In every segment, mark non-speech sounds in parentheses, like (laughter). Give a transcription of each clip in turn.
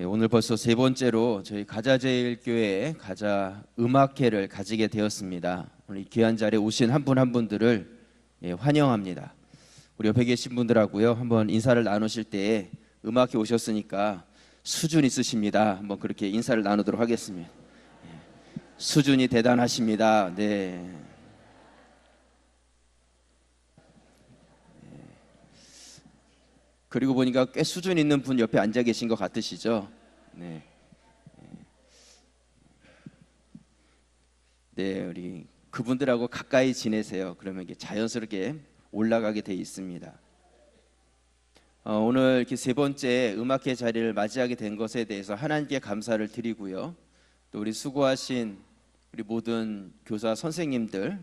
예, 오늘 벌써 세 번째로 저희 가자제일교회 가자 음악회를 가지게 되었습니다. 오늘 이 귀한 자리에 오신 한 분한 분들을 예, 환영합니다. 우리 옆에 계신 분들하고요 한번 인사를 나누실 때 음악회 오셨으니까 수준 있으십니다. 한번 그렇게 인사를 나누도록 하겠습니다. 예, 수준이 대단하십니다. 네. 그리고 보니까 꽤 수준 있는 분 옆에 앉아 계신 것 같으시죠? 네. 네, 우리 그분들하고 가까이 지내세요. 그러면 이게 자연스럽게 올라가게 돼 있습니다. 어, 오늘 이렇게 세 번째 음악회 자리를 맞이하게 된 것에 대해서 하나님께 감사를 드리고요. 또 우리 수고하신 우리 모든 교사 선생님들,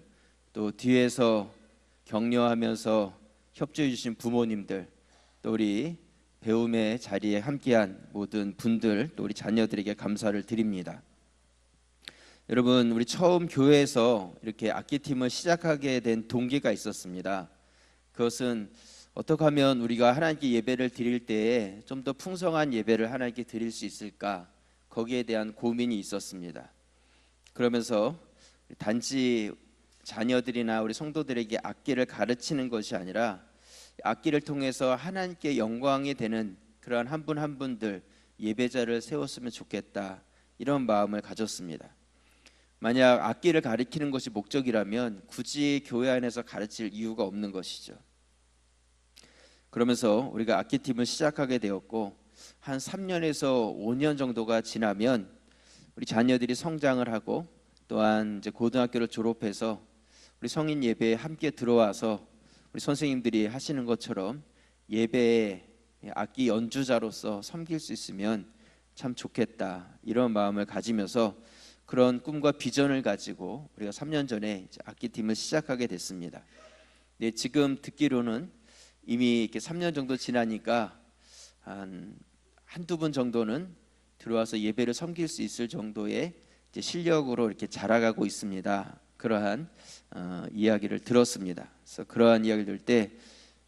또 뒤에서 격려하면서 협조해 주신 부모님들, 또 우리 배움의 자리에 함께한 모든 분들, 또 우리 자녀들에게 감사를 드립니다. 여러분, 우리 처음 교회에서 이렇게 악기 팀을 시작하게 된 동기가 있었습니다. 그것은 어떻게 하면 우리가 하나님께 예배를 드릴 때에 좀 더 풍성한 예배를 하나님께 드릴 수 있을까? 거기에 대한 고민이 있었습니다. 그러면서 단지 자녀들이나 우리 성도들에게 악기를 가르치는 것이 아니라 악기를 통해서 하나님께 영광이 되는 그러한 한 분 한 분들 예배자를 세웠으면 좋겠다 이런 마음을 가졌습니다. 만약 악기를 가르치는 것이 목적이라면 굳이 교회 안에서 가르칠 이유가 없는 것이죠. 그러면서 우리가 악기 팀을 시작하게 되었고 한 3년에서 5년 정도가 지나면 우리 자녀들이 성장을 하고 또한 이제 고등학교를 졸업해서 우리 성인 예배에 함께 들어와서 우리 선생님들이 하시는 것처럼 예배에 악기 연주자로서 섬길 수 있으면 참 좋겠다 이런 마음을 가지면서 그런 꿈과 비전을 가지고 우리가 3년 전에 악기 팀을 시작하게 됐습니다. 네, 지금 듣기로는 이미 이렇게 3년 정도 지나니까 한 한두 분 정도는 들어와서 예배를 섬길 수 있을 정도의 실력으로 이렇게 자라가고 있습니다. 그러한 어, 이야기를 들었습니다. 그래서 그러한 이야기를 들을 때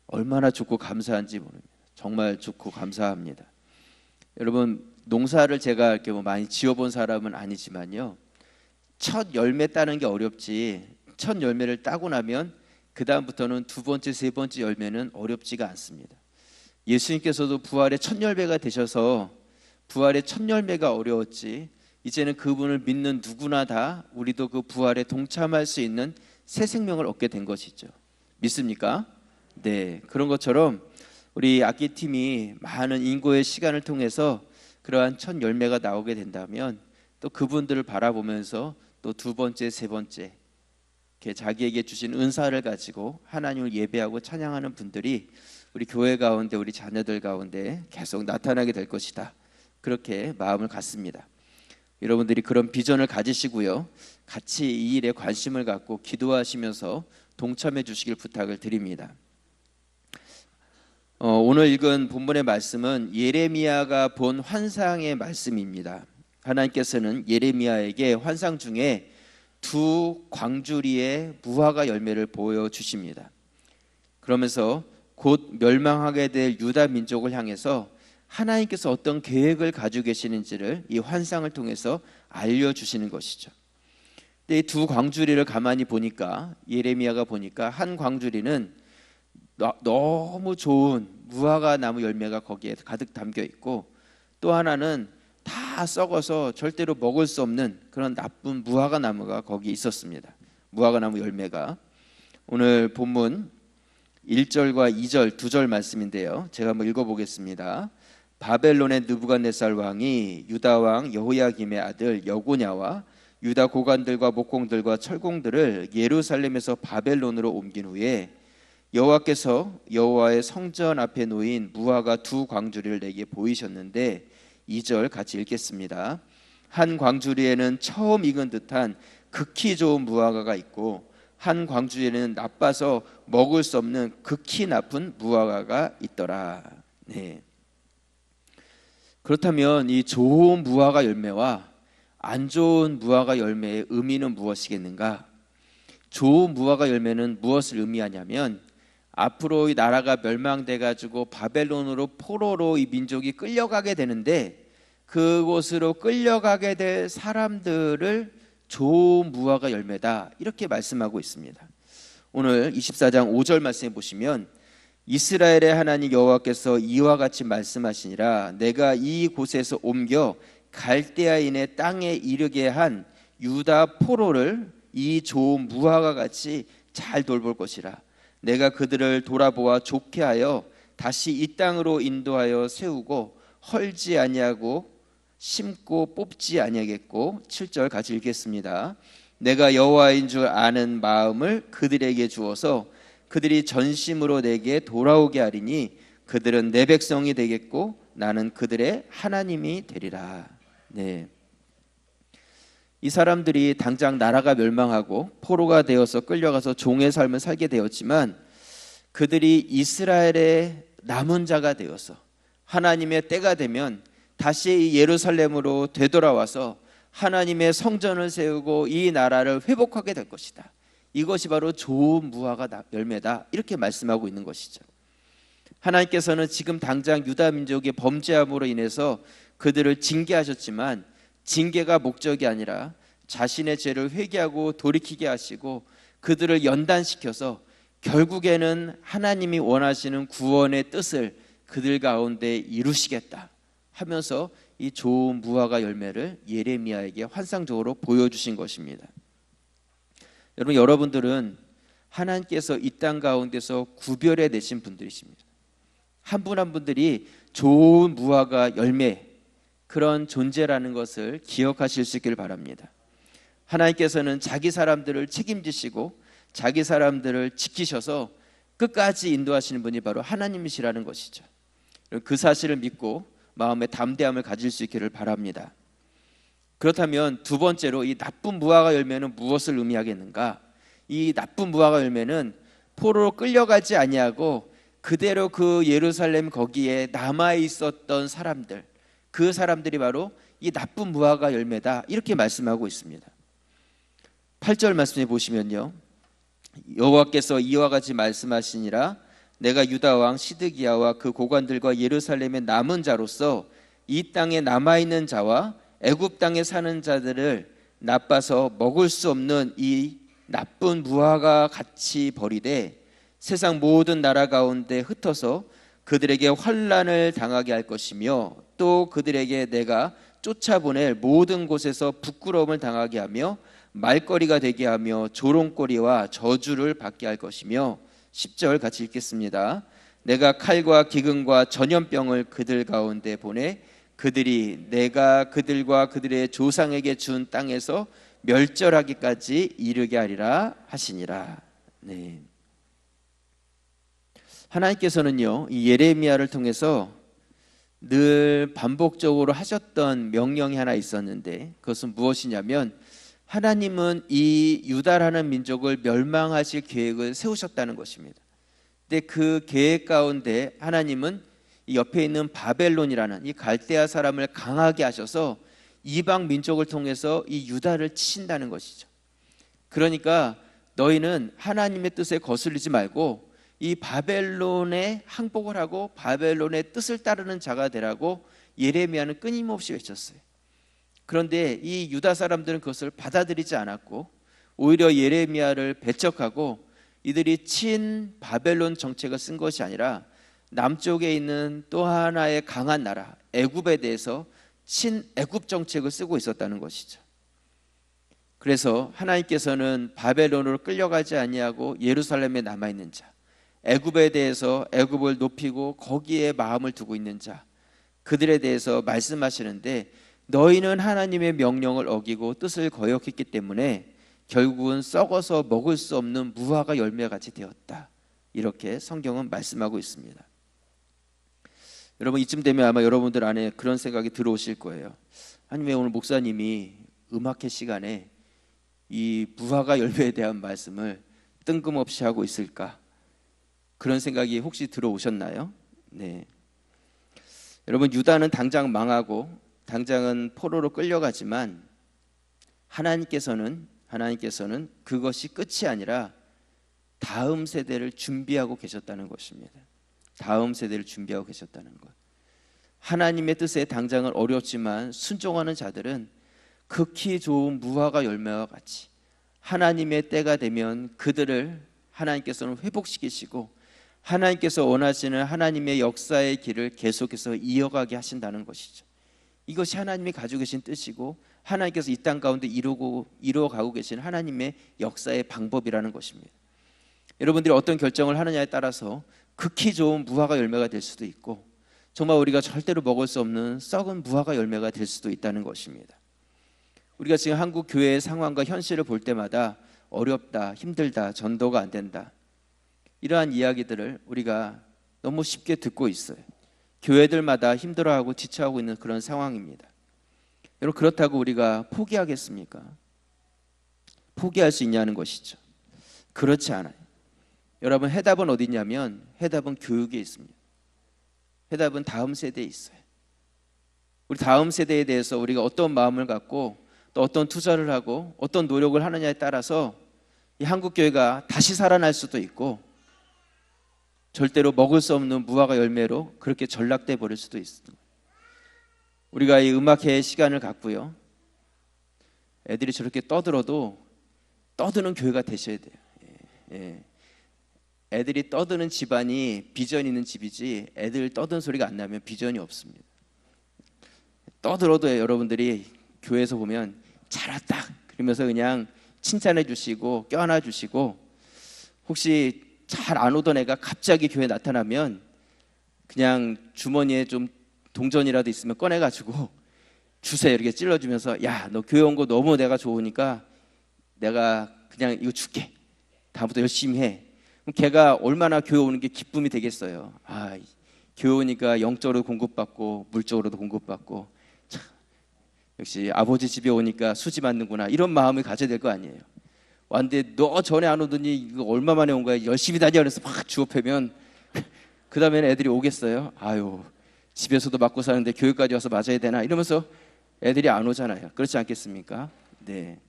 얼마나 좋고 감사한지 모릅니다. 정말 좋고 감사합니다. 여러분 농사를 제가 이렇게 뭐 많이 지어본 사람은 아니지만요. 첫 열매 따는 게 어렵지. 첫 열매를 따고 나면 그 다음부터는 두 번째, 세 번째 열매는 어렵지가 않습니다. 예수님께서도 부활의 첫 열매가 되셔서 부활의 첫 열매가 어려웠지. 이제는 그분을 믿는 누구나 다 우리도 그 부활에 동참할 수 있는 새 생명을 얻게 된 것이죠. 믿습니까? 네, 그런 것처럼 우리 악기 팀이 많은 인고의 시간을 통해서 그러한 첫 열매가 나오게 된다면 또 그분들을 바라보면서 또 두 번째, 세 번째 이렇게 자기에게 주신 은사를 가지고 하나님을 예배하고 찬양하는 분들이 우리 교회 가운데 우리 자녀들 가운데 계속 나타나게 될 것이다. 그렇게 마음을 갖습니다. 여러분들이 그런 비전을 가지시고요. 같이 이 일에 관심을 갖고 기도하시면서 동참해 주시길 부탁을 드립니다. 어, 오늘 읽은 본문의 말씀은 예레미야가 본 환상의 말씀입니다. 하나님께서는 예레미야에게 환상 중에 두 광주리의 무화과 열매를 보여 주십니다. 그러면서 곧 멸망하게 될 유다 민족을 향해서 하나님께서 어떤 계획을 가지고 계시는지를 이 환상을 통해서 알려 주시는 것이죠. 이 두 광주리를 가만히 보니까 예레미야가 보니까 한 광주리는 너무 좋은 무화과 나무 열매가 거기에 가득 담겨 있고 또 하나는 다 썩어서 절대로 먹을 수 없는 그런 나쁜 무화과 나무가 거기 있었습니다. 무화과 나무 열매가 오늘 본문 1절과 2절 두 절 말씀인데요. 제가 한번 읽어 보겠습니다. 바벨론의 느부갓네살 왕이 유다 왕 여호야김의 아들 여고냐와 유다 고관들과 목공들과 철공들을 예루살렘에서 바벨론으로 옮긴 후에 여호와께서 여호와의 성전 앞에 놓인 무화과 두 광주리를 내게 보이셨는데 2절 같이 읽겠습니다. 한 광주리에는 처음 익은 듯한 극히 좋은 무화과가 있고 한 광주리에는 나빠서 먹을 수 없는 극히 나쁜 무화과가 있더라. 네. 그렇다면 이 좋은 무화과 열매와 안 좋은 무화과 열매의 의미는 무엇이겠는가? 좋은 무화과 열매는 무엇을 의미하냐면 앞으로 이 나라가 멸망돼 가지고 바벨론으로 포로로 이 민족이 끌려가게 되는데 그곳으로 끌려가게 될 사람들을 좋은 무화과 열매다 이렇게 말씀하고 있습니다. 오늘 24장 5절 말씀해 보시면 이스라엘의 하나님 여호와께서 이와 같이 말씀하시니라 내가 이 곳에서 옮겨 갈대아인의 땅에 이르게 한 유다 포로를 이 좋은 무화과 같이 잘 돌볼 것이라 내가 그들을 돌아보아 좋게 하여 다시 이 땅으로 인도하여 세우고 헐지 아니하고 심고 뽑지 아니하겠고 7절 같이 읽겠습니다. 내가 여호와인 줄 아는 마음을 그들에게 주어서 그들이 전심으로 내게 돌아오게 하리니 그들은 내 백성이 되겠고 나는 그들의 하나님이 되리라. 네. 이 사람들이 당장 나라가 멸망하고 포로가 되어서 끌려가서 종의 삶을 살게 되었지만 그들이 이스라엘의 남은 자가 되어서 하나님의 때가 되면 다시 예루살렘으로 되돌아와서 하나님의 성전을 세우고 이 나라를 회복하게 될 것이다. 이것이 바로 좋은 무화과 열매다. 이렇게 말씀하고 있는 것이죠. 하나님께서는 지금 당장 유다 민족의 범죄함으로 인해서 그들을 징계하셨지만 징계가 목적이 아니라 자신의 죄를 회개하고 돌이키게 하시고 그들을 연단시켜서 결국에는 하나님이 원하시는 구원의 뜻을 그들 가운데 이루시겠다 하면서 이 좋은 무화과 열매를 예레미야에게 환상적으로 보여주신 것입니다. 여러분 여러분들은 하나님께서 이 땅 가운데서 구별해 내신 분들이십니다. 한분한 분들이 좋은 무화과 열매 그런 존재라는 것을 기억하실 수 있기를 바랍니다. 하나님께서는 자기 사람들을 책임지시고 자기 사람들을 지키셔서 끝까지 인도하시는 분이 바로 하나님이시라는 것이죠. 그 사실을 믿고 마음의 담대함을 가질 수 있기를 바랍니다. 그렇다면 두 번째로 이 나쁜 무화과 열매는 무엇을 의미하겠는가? 이 나쁜 무화과 열매는 포로로 끌려가지 아니하고 그대로 그 예루살렘 거기에 남아 있었던 사람들 그 사람들이 바로 이 나쁜 무화과 열매다 이렇게 말씀하고 있습니다. 8절 말씀해 보시면요. 여호와께서 이와 같이 말씀하시니라 내가 유다 왕 시드기야와 그 고관들과 예루살렘의 남은 자로서 이 땅에 남아 있는 자와 애굽 땅에 사는 자들을 나빠서 먹을 수 없는 이 나쁜 무화과 같이 버리되 세상 모든 나라 가운데 흩어서 그들에게 환란을 당하게 할 것이며 또 그들에게 내가 쫓아보낼 모든 곳에서 부끄러움을 당하게 하며 말거리가 되게 하며 조롱거리와 저주를 받게 할 것이며 10절 같이 읽겠습니다. 내가 칼과 기근과 전염병을 그들 가운데 보내 그들이 내가 그들과 그들의 조상에게 준 땅에서 멸절하기까지 이르게 하리라 하시니라. 네. 하나님께서는요, 이 예레미야를 통해서 늘 반복적으로 하셨던 명령이 하나 있었는데 그것은 무엇이냐면 하나님은 이 유다라는 민족을 멸망하실 계획을 세우셨다는 것입니다. 근데 그 계획 가운데 하나님은 옆에 있는 바벨론이라는 이 갈대아 사람을 강하게 하셔서 이방 민족을 통해서 이 유다를 치신다는 것이죠. 그러니까 너희는 하나님의 뜻에 거슬리지 말고 이 바벨론에 항복을 하고 바벨론의 뜻을 따르는 자가 되라고 예레미야는 끊임없이 외쳤어요. 그런데 이 유다 사람들은 그것을 받아들이지 않았고 오히려 예레미야를 배척하고 이들이 친 바벨론 정책을 쓴 것이 아니라 남쪽에 있는 또 하나의 강한 나라 애굽에 대해서 친 애굽 정책을 쓰고 있었다는 것이죠. 그래서 하나님께서는 바벨론으로 끌려가지 아니하고 예루살렘에 남아 있는 자, 애굽에 대해서 애굽을 높이고 거기에 마음을 두고 있는 자, 그들에 대해서 말씀하시는데 너희는 하나님의 명령을 어기고 뜻을 거역했기 때문에 결국은 썩어서 먹을 수 없는 무화과 열매같이 되었다. 이렇게 성경은 말씀하고 있습니다. 여러분 이쯤 되면 아마 여러분들 안에 그런 생각이 들어오실 거예요. 아니 왜 오늘 목사님이 음악회 시간에 이 무화과 열매에 대한 말씀을 뜬금없이 하고 있을까? 그런 생각이 혹시 들어오셨나요? 네. 여러분 유다는 당장 망하고 당장은 포로로 끌려가지만 하나님께서는 하나님께서는 그것이 끝이 아니라 다음 세대를 준비하고 계셨다는 것입니다. 다음 세대를 준비하고 계셨다는 것. 하나님의 뜻에 당장은 어렵지만 순종하는 자들은 극히 좋은 무화과 열매와 같이 하나님의 때가 되면 그들을 하나님께서는 회복시키시고 하나님께서 원하시는 하나님의 역사의 길을 계속해서 이어가게 하신다는 것이죠. 이것이 하나님이 가지고 계신 뜻이고 하나님께서 이 땅 가운데 이루고 이루어 가고 계신 하나님의 역사의 방법이라는 것입니다. 여러분들이 어떤 결정을 하느냐에 따라서 극히 좋은 무화과 열매가 될 수도 있고 정말 우리가 절대로 먹을 수 없는 썩은 무화과 열매가 될 수도 있다는 것입니다. 우리가 지금 한국 교회의 상황과 현실을 볼 때마다 어렵다, 힘들다, 전도가 안 된다. 이러한 이야기들을 우리가 너무 쉽게 듣고 있어요. 교회들마다 힘들어하고 지쳐하고 있는 그런 상황입니다. 여러분 그렇다고 우리가 포기하겠습니까? 포기할 수 있냐는 것이죠. 그렇지 않아요. 여러분 해답은 어디 있냐면 해답은 교육에 있습니다. 해답은 다음 세대에 있어요. 우리 다음 세대에 대해서 우리가 어떤 마음을 갖고 또 어떤 투자를 하고 어떤 노력을 하느냐에 따라서 이 한국 교회가 다시 살아날 수도 있고 절대로 먹을 수 없는 무화과 열매로 그렇게 전락돼 버릴 수도 있습니다. 우리가 이 음악회의 시간을 갖고요. 애들이 저렇게 떠들어도 떠드는 교회가 되셔야 돼요. 예, 예. 애들이 떠드는 집안이 비전 있는 집이지 애들 떠드는 소리가 안 나면 비전이 없습니다. 떠들어도 여러분들이 교회에서 보면 잘했다 그러면서 그냥 칭찬해 주시고 껴안아 주시고 혹시 잘 안 오던 애가 갑자기 교회 에 나타나면 그냥 주머니에 좀 동전이라도 있으면 꺼내 가지고 주세요. 이렇게 찔러 주면서 야 너 교회 온 거 너무 내가 좋으니까 내가 그냥 이거 줄게. 다음부터 열심히 해 걔가 얼마나 교회 오는 게 기쁨이 되겠어요 아 교회 오니까 영적으로 공급받고 물적으로도 공급받고 참, 역시 아버지 집에 오니까 수지 맞는구나 이런 마음을 가져야 될 거 아니에요 왔는데 너 전에 안 오더니 이거 얼마 만에 온 거야 열심히 다녀 그래서 막 주워 패면 (laughs) 그 다음에는 애들이 오겠어요 아유 집에서도 맞고 사는데 교회까지 와서 맞아야 되나 이러면서 애들이 안 오잖아요. 그렇지 않겠습니까? 네.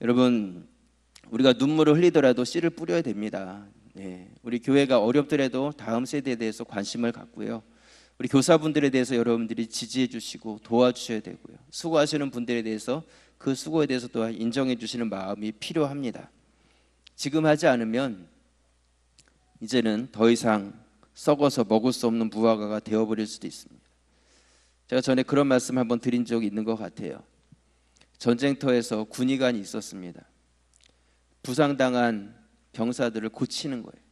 여러분 우리가 눈물을 흘리더라도 씨를 뿌려야 됩니다. 네. 우리 교회가 어렵더라도 다음 세대에 대해서 관심을 갖고요. 우리 교사분들에 대해서 여러분들이 지지해 주시고 도와주셔야 되고요. 수고하시는 분들에 대해서 그 수고에 대해서 또한 인정해 주시는 마음이 필요합니다. 지금 하지 않으면 이제는 더 이상 썩어서 먹을 수 없는 무화과가 되어버릴 수도 있습니다. 제가 전에 그런 말씀 한번 드린 적이 있는 것 같아요. 전쟁터에서 군의관이 있었습니다. 부상당한 병사들을 고치는 거예요.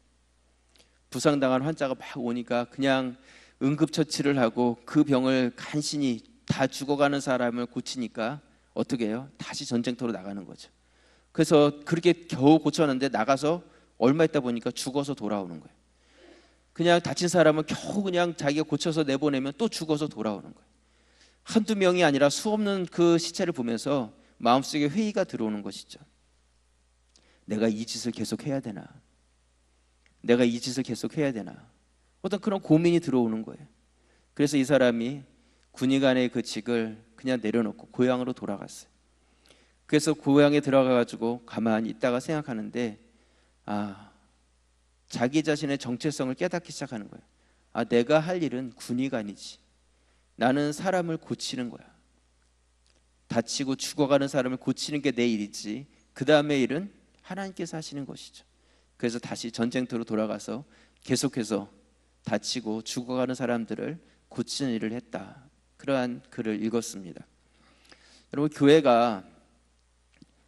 부상당한 환자가 막 오니까 그냥 응급처치를 하고 그 병을 간신히 다 죽어가는 사람을 고치니까 어떻게 해요? 다시 전쟁터로 나가는 거죠. 그래서 그렇게 겨우 고쳤는데 나가서 얼마 있다 보니까 죽어서 돌아오는 거예요. 그냥 다친 사람은 겨우 그냥 자기가 고쳐서 내보내면 또 죽어서 돌아오는 거예요. 한두 명이 아니라 수 없는 그 시체를 보면서 마음속에 회의가 들어오는 것이죠. 내가 이 짓을 계속 해야 되나? 내가 이 짓을 계속 해야 되나? 어떤 그런 고민이 들어오는 거예요. 그래서 이 사람이 군의관의 그 직을 그냥 내려놓고 고향으로 돌아갔어요. 그래서 고향에 들어가 가지고 가만히 있다가 생각하는데 아 자기 자신의 정체성을 깨닫기 시작하는 거예요. 아 내가 할 일은 군의관이지. 나는 사람을 고치는 거야. 다치고 죽어가는 사람을 고치는 게 내 일이지. 그 다음의 일은 하나님께서 하시는 것이죠. 그래서 다시 전쟁터로 돌아가서 계속해서 다치고 죽어가는 사람들을 고치는 일을 했다. 그러한 글을 읽었습니다. 여러분 교회가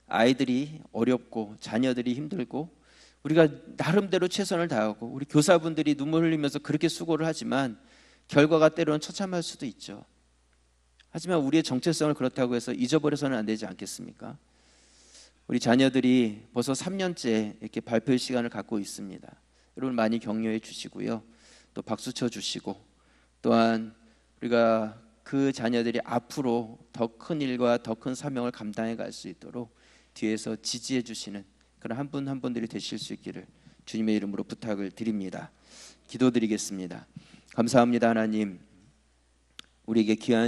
아이들이 어렵고 자녀들이 힘들고 우리가 나름대로 최선을 다하고 우리 교사분들이 눈물 흘리면서 그렇게 수고를 하지만 결과가 때로는 처참할 수도 있죠. 하지만 우리의 정체성을 그렇다고 해서 잊어버려서는 안 되지 않겠습니까? 우리 자녀들이 벌써 3년째 이렇게 발표의 시간을 갖고 있습니다. 여러분 많이 격려해 주시고요. 또 박수 쳐 주시고 또한 우리가 그 자녀들이 앞으로 더 큰 일과 더 큰 사명을 감당해 갈 수 있도록 뒤에서 지지해 주시는 그런 한 분한 분들이 되실 수 있기를 주님의 이름으로 부탁을 드립니다. 기도드리겠습니다. 감사합니다 하나님. 우리에게 귀한